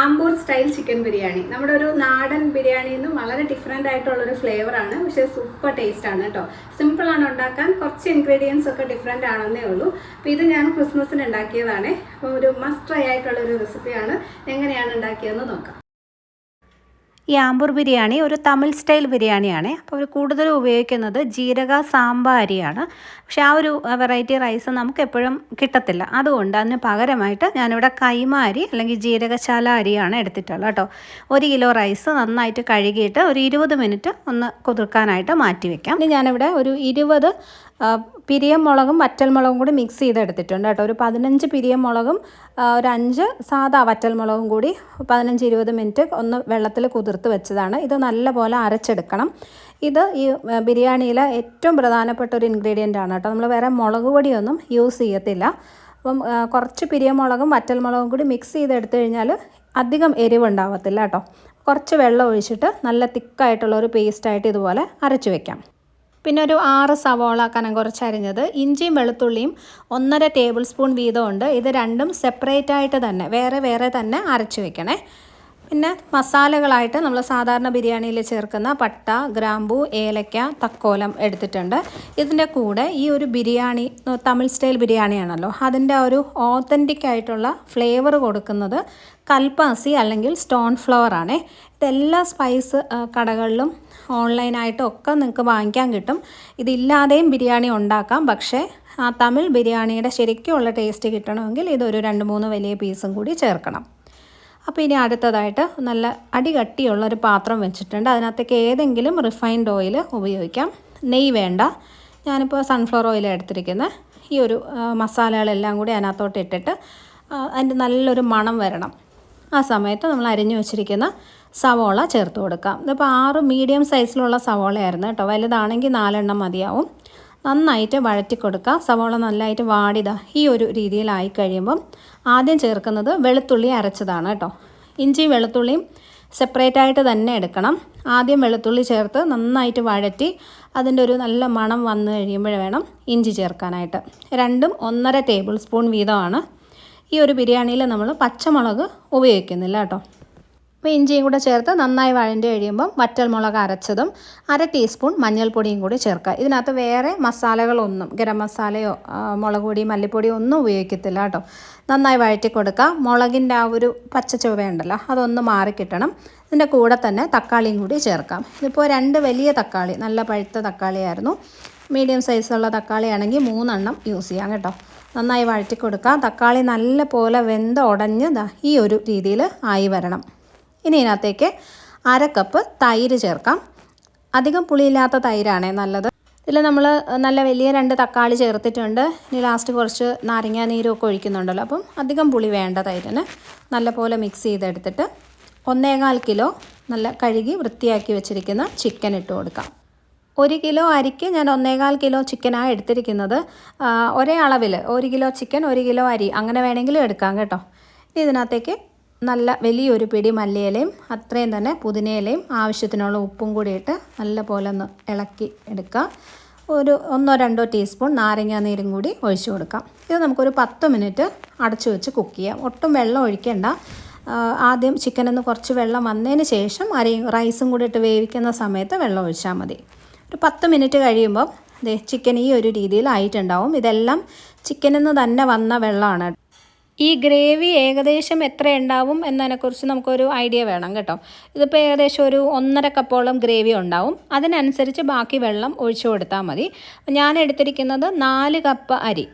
Ambur style chicken biryani. നമ്മുടെ ഒരു നാടൻ ബിരിയാണിയിൽ നിന്നും വളരെ ഡിഫറെന്റ് ആയിട്ടുള്ള ഒരു ഫ്ലേവർ ആണ് പക്ഷേ സൂപ്പർ ടേസ്റ്റ് ആണ് കേട്ടോ സിമ്പിളാണ് ഉണ്ടാക്കാൻ കുറച്ച് ഇൻഗ്രീഡിയൻസ് ഒക്കെ ഡിഫറെന്റ് ആണെന്നേ ഉള്ളൂ. അപ്പോൾ ഇത് ഞാൻ ക്രിസ്മസിന് ഉണ്ടാക്കിയതാണ്. അപ്പോൾ ഒരു മസ്റ്റ് ട്രൈ ആയിട്ടുള്ള ഒരു റെസിപ്പിയാണ് എങ്ങനെയാണ് ഉണ്ടാക്കിയതെന്ന് നോക്കാം. ഈ ആമ്പൂർ ബിരിയാണി ഒരു തമിഴ് സ്റ്റൈൽ ബിരിയാണിയാണ്. അപ്പോൾ അവർ കൂടുതലും ഉപയോഗിക്കുന്നത് ജീരക സാമ്പാ അരിയാണ് പക്ഷേ ആ ഒരു വെറൈറ്റി റൈസ് നമുക്ക് എപ്പോഴും കിട്ടത്തില്ല. അതുകൊണ്ട് അതിന് പകരമായിട്ട് ഞാനിവിടെ കൈമ അരി അല്ലെങ്കിൽ ജീരകശാല അരിയാണ് എടുത്തിട്ടുള്ളത് കേട്ടോ. ഒരു കിലോ റൈസ് നന്നായിട്ട് കഴുകിയിട്ട് ഒരു ഇരുപത് മിനിറ്റ് ഒന്ന് കുതിർക്കാനായിട്ട് മാറ്റി വെക്കാം. ഇനി ഞാനിവിടെ ഒരു ഇരുപത് പിരിയം മുളകും വറ്റൽമുളകും കൂടി മിക്സ് ചെയ്തെടുത്തിട്ടുണ്ട് കേട്ടോ. ഒരു പതിനഞ്ച് പിരിയം മുളകും ഒരു അഞ്ച് സാധാ വറ്റൽമുളകും കൂടി പതിനഞ്ച് ഇരുപത് മിനിറ്റ് ഒന്ന് വെള്ളത്തിൽ കുതിർത്ത് വെച്ചതാണ്. ഇത് നല്ലപോലെ അരച്ചെടുക്കണം. ഇത് ഈ ബിരിയാണിയിലെ ഏറ്റവും പ്രധാനപ്പെട്ട ഒരു ഇൻഗ്രീഡിയന്റ് ആണ് കേട്ടോ. നമ്മൾ വേറെ മുളക് പൊടിയൊന്നും യൂസ് ചെയ്യത്തില്ല. അപ്പം കുറച്ച് പിരിയമുളകും വറ്റൽമുളകും കൂടി മിക്സ് ചെയ്തെടുത്തു കഴിഞ്ഞാൽ അധികം എരിവുണ്ടാവത്തില്ല കേട്ടോ. കുറച്ച് വെള്ളം ഒഴിച്ചിട്ട് നല്ല തിക്കായിട്ടുള്ള ഒരു പേസ്റ്റായിട്ട് ഇതുപോലെ അരച്ച് വെക്കാം. പിന്നെ ഒരു ആറ് സവോള കനം കുറച്ചരിഞ്ഞത് ഇഞ്ചിയും വെളുത്തുള്ളിയും ഒന്നര ടേബിൾ സ്പൂൺ വീതമുണ്ട്. ഇത് രണ്ടും സെപ്പറേറ്റ് ആയിട്ട് തന്നെ വേറെ വേറെ തന്നെ അരച്ച് വെക്കണേ. പിന്നെ മസാലകളായിട്ട് നമ്മൾ സാധാരണ ബിരിയാണിയിൽ ചേർക്കുന്ന പട്ട ഗ്രാമ്പു ഏലക്ക തക്കോലം എടുത്തിട്ടുണ്ട്. ഇതിന്റെ കൂടെ ഈ ഒരു ബിരിയാണി തമിഴ് സ്റ്റൈൽ ബിരിയാണിയാണല്ലോ അതിന്റെ ഒരു ഓത്തന്റിക് ആയിട്ടുള്ള ഫ്ലേവർ കൊടുക്കുന്നത് കൽപ്പാസി അല്ലെങ്കിൽ സ്റ്റോൺ ഫ്ലവർ ആണേ. ഇതെല്ലാ സ്പൈസ് കടകളിലും ഓൺലൈനായിട്ടും ഒക്കെ നിങ്ങൾക്ക് വാങ്ങിക്കാൻ കിട്ടും. ഇതില്ലാതെയും ബിരിയാണി ഉണ്ടാക്കാം. പക്ഷേ ആ തമിഴ് ബിരിയാണിയുടെ ശരിക്കുമുള്ള ടേസ്റ്റ് കിട്ടണമെങ്കിൽ ഇതൊരു രണ്ട് മൂന്ന് വലിയ പീസും കൂടി ചേർക്കണം. അപ്പോൾ ഇനി അടുത്തതായിട്ട് നല്ല അടികട്ടിയുള്ള ഒരു പാത്രം വെച്ചിട്ടുണ്ട്. അതിനകത്തേക്ക് ഏതെങ്കിലും റിഫൈൻഡ് ഓയിൽ ഉപയോഗിക്കാം. നെയ്യ് വേണ്ട. ഞാനിപ്പോൾ സൺഫ്ലവർ ഓയിൽ എടുത്തിരിക്കുന്നത് ഈ ഒരു മസാലകളെല്ലാം കൂടി അതിനകത്തോട്ട് ഇട്ടിട്ട് അതിന്റെ നല്ലൊരു മണം വരണം. ആ സമയത്ത് നമ്മൾ അരിഞ്ഞു വെച്ചിരിക്കുന്ന സവോള ചേർത്ത് കൊടുക്കാം. ഇതിപ്പോൾ ആറ് മീഡിയം സൈസിലുള്ള സവോളയായിരുന്നു കേട്ടോ. വലുതാണെങ്കിൽ നാലെണ്ണം മതിയാവും. നന്നായിട്ട് വഴറ്റി കൊടുക്കുക സവോള നല്ലതായിട്ട് വാടിത ഈ ഒരു രീതിയിലായി കഴിയുമ്പം ആദ്യം ചേർക്കുന്നത് വെളുത്തുള്ളി അരച്ചതാണ് കേട്ടോ. ഇഞ്ചി വെളുത്തുള്ളിയും സെപ്പറേറ്റ് ആയിട്ട് തന്നെ എടുക്കണം. ആദ്യം വെളുത്തുള്ളി ചേർത്ത് നന്നായിട്ട് വഴറ്റി അതിന്റെ ഒരു നല്ല മണം വന്നു കഴിയുമ്പോൾ വേണം ഇഞ്ചി ചേർക്കാനായിട്ട്. രണ്ടും ഒന്നര ടേബിൾ സ്പൂൺ വീതമാണ്. ഈ ഒരു ബിരിയാണിയിൽ നമ്മൾ പച്ചമുളക് ഉപയോഗിക്കുന്നില്ല കേട്ടോ. അപ്പോൾ ഇഞ്ചിയും കൂടെ ചേർത്ത് നന്നായി വഴണ്ടി കഴിയുമ്പം വറ്റൽമുളക് അരച്ചതും അര ടീസ്പൂൺ മഞ്ഞൾപ്പൊടിയും കൂടി ചേർക്കുക. ഇതിനകത്ത് വേറെ മസാലകളൊന്നും ഗരം മസാലയോ മുളക് പൊടി മല്ലിപ്പൊടിയോ ഒന്നും ഉപയോഗിക്കത്തില്ല കേട്ടോ. നന്നായി വഴറ്റി കൊടുക്കുക. മുളകിന്റെ ആ ഒരു പച്ച ചുവയുണ്ടല്ലോ അതൊന്ന് മാറിക്കിട്ടണം ഇതിന്റെ കൂടെ തന്നെ തക്കാളിയും കൂടി ചേർക്കാം. ഇതിപ്പോൾ രണ്ട് വലിയ തക്കാളി നല്ല പഴുത്ത തക്കാളിയായിരുന്നു. മീഡിയം സൈസുള്ള തക്കാളി ആണെങ്കിൽ മൂന്നെണ്ണം യൂസ് ചെയ്യാം കേട്ടോ. നന്നായി വഴറ്റി കൊടുക്കുക തക്കാളി നല്ല പോലെ വെന്ത് ഉടഞ്ഞ് ഈ ഒരു രീതിയിൽ ആയി വരണം. ഇനി ഇതിനകത്തേക്ക് അര കപ്പ് തൈര് ചേർക്കാം. അധികം പുളിയില്ലാത്ത തൈരാണേ നല്ലത്. ഇതിൽ നമ്മൾ നല്ല വലിയ രണ്ട് തക്കാളി ചേർത്തിട്ടുണ്ട്. ഇനി ലാസ്റ്റ് കുറച്ച് നാരങ്ങ നീരൊക്കെ ഒഴിക്കുന്നുണ്ടല്ലോ. അപ്പം അധികം പുളി വേണ്ട തൈരിന്. നല്ലപോലെ മിക്സ് ചെയ്തെടുത്തിട്ട് ഒന്നേകാൽ കിലോ നല്ല കഴുകി വൃത്തിയാക്കി വെച്ചിരിക്കുന്ന ചിക്കൻ ഇട്ട് കൊടുക്കാം. ഒരു കിലോ അരിക്ക് ഞാൻ ഒന്നേകാൽ കിലോ ചിക്കനാണ് എടുത്തിരിക്കുന്നത്. ഒരേ അളവിൽ ഒരു കിലോ ചിക്കൻ ഒരു കിലോ അരി. അങ്ങനെ വേണമെങ്കിലും എടുക്കാം കേട്ടോ. ഇതിനകത്തേക്ക് നല്ല വലിയൊരു പിടി മല്ലിയിലയും അത്രയും തന്നെ പുതിനയിലയും ആവശ്യത്തിനുള്ള ഉപ്പും കൂടി ഇട്ട് നല്ല പോലെ ഒന്ന് ഇളക്കി എടുക്കാം. ഒരു ഒന്നോ രണ്ടോ ടീസ്പൂൺ നാരങ്ങാ നീരും കൂടി ഒഴിച്ചു കൊടുക്കാം. ഇത് നമുക്കൊരു പത്ത് മിനിറ്റ് അടച്ചു വെച്ച് കുക്ക് ചെയ്യാം. ഒട്ടും വെള്ളം ഒഴിക്കേണ്ട. ആദ്യം ചിക്കനിൽ കുറച്ച് വെള്ളം വന്നതിന് ശേഷം അരി റൈസും കൂടി ഇട്ട് വേവിക്കുന്ന സമയത്ത് വെള്ളം ഒഴിച്ചാൽ മതി. ഒരു പത്ത് മിനിറ്റ് കഴിയുമ്പം ദേ ചിക്കൻ ഈ ഒരു രീതിയിലായിട്ടുണ്ടാവും. ഇതെല്ലാം ചിക്കനിൽ നിന്ന് തന്നെ വന്ന വെള്ളമാണ്. ഈ ഗ്രേവി ഏകദേശം എത്ര ഉണ്ടാവും എന്നതിനെക്കുറിച്ച് നമുക്കൊരു ഐഡിയ വേണം കേട്ടോ. ഇതിപ്പോൾ ഏകദേശം ഒരു ഒന്നര കപ്പോളം ഗ്രേവി ഉണ്ടാവും. അതിനനുസരിച്ച് ബാക്കി വെള്ളം ഒഴിച്ചു കൊടുത്താൽ മതി. ഞാൻ എടുത്തിരിക്കുന്നത് നാല് കപ്പ് അരി.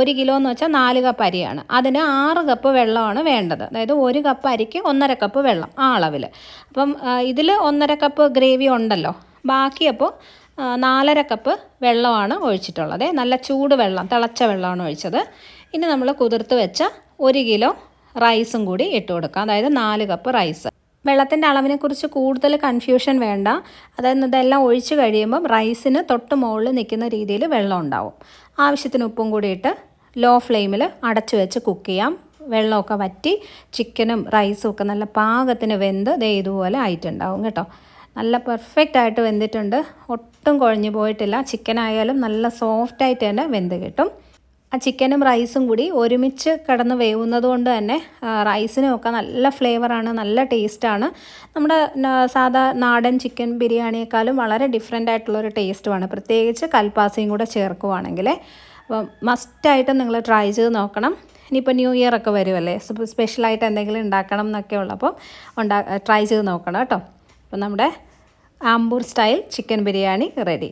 ഒരു കിലോ എന്ന് വെച്ചാൽ നാല് കപ്പ് അരിയാണ്. അതിന് ആറ് കപ്പ് വെള്ളമാണ് വേണ്ടത്. അതായത് ഒരു കപ്പ് അരിക്ക് ഒന്നര കപ്പ് വെള്ളം ആ അളവിൽ അപ്പം ഇതിൽ ഒന്നര കപ്പ് ഗ്രേവി ഉണ്ടല്ലോ. ബാക്കി അപ്പോൾ നാലര കപ്പ് വെള്ളമാണ് ഒഴിച്ചിട്ടുള്ളത്. നല്ല ചൂട് വെള്ളം തിളച്ച വെള്ളമാണ് ഒഴിച്ചത്. ഇനി നമ്മൾ കുതിർത്ത് വെച്ച ഒരു കിലോ റൈസും കൂടി ഇട്ട് കൊടുക്കാം. അതായത് നാല് കപ്പ് റൈസ്. വെള്ളത്തിന്റെ അളവിനെക്കുറിച്ച് കൂടുതൽ കൺഫ്യൂഷൻ വേണ്ട. അതായത് ഇതെല്ലാം ഒഴിച്ച് കഴിയുമ്പം റൈസിന് തൊട്ട് മുകളിൽ നിൽക്കുന്ന രീതിയിൽ വെള്ളം ഉണ്ടാവും. ആവശ്യത്തിന് ഉപ്പും കൂടി ഇട്ട് ലോ ഫ്ലെയിമിൽ അടച്ചു വെച്ച് കുക്ക് ചെയ്യാം. വെള്ളമൊക്കെ വറ്റി ചിക്കനും റൈസും ഒക്കെ നല്ല പാകത്തിന് വെന്ത് ദേ ഇതുപോലെ ആയിട്ടുണ്ടാവും കേട്ടോ. നല്ല പെർഫെക്റ്റ് ആയിട്ട് വെന്തിട്ടുണ്ട്. ഒട്ടും കുഴഞ്ഞു പോയിട്ടില്ല. ചിക്കൻ ആയാലും നല്ല സോഫ്റ്റ് ആയിട്ട് തന്നെ വെന്ത് കിട്ടും. ആ ചിക്കനും റൈസും കൂടി ഒരുമിച്ച് കിടന്ന് വേവുന്നത് കൊണ്ട് തന്നെ റൈസിനുമൊക്കെ നല്ല ഫ്ലേവറാണ് നല്ല ടേസ്റ്റാണ് നമ്മുടെ സാധാ നാടൻ ചിക്കൻ ബിരിയാണിയേക്കാളും വളരെ ഡിഫറെന്റ് ആയിട്ടുള്ളൊരു ടേസ്റ്റുമാണ് പ്രത്യേകിച്ച് കൽപ്പാസയും കൂടെ ചേർക്കുവാണെങ്കിൽ അപ്പം മസ്റ്റായിട്ട് നിങ്ങൾ ട്രൈ ചെയ്ത് നോക്കണം. ഇനിയിപ്പോൾ ന്യൂ ഇയർ ഒക്കെ വരുമല്ലേ സ്പെഷ്യലായിട്ട് എന്തെങ്കിലും ഉണ്ടാക്കണം എന്നൊക്കെ ഉള്ളപ്പോൾ ഉണ്ടാ ട്രൈ ചെയ്ത് നോക്കണം കേട്ടോ. അപ്പം നമ്മുടെ Ambur style chicken biryani ready.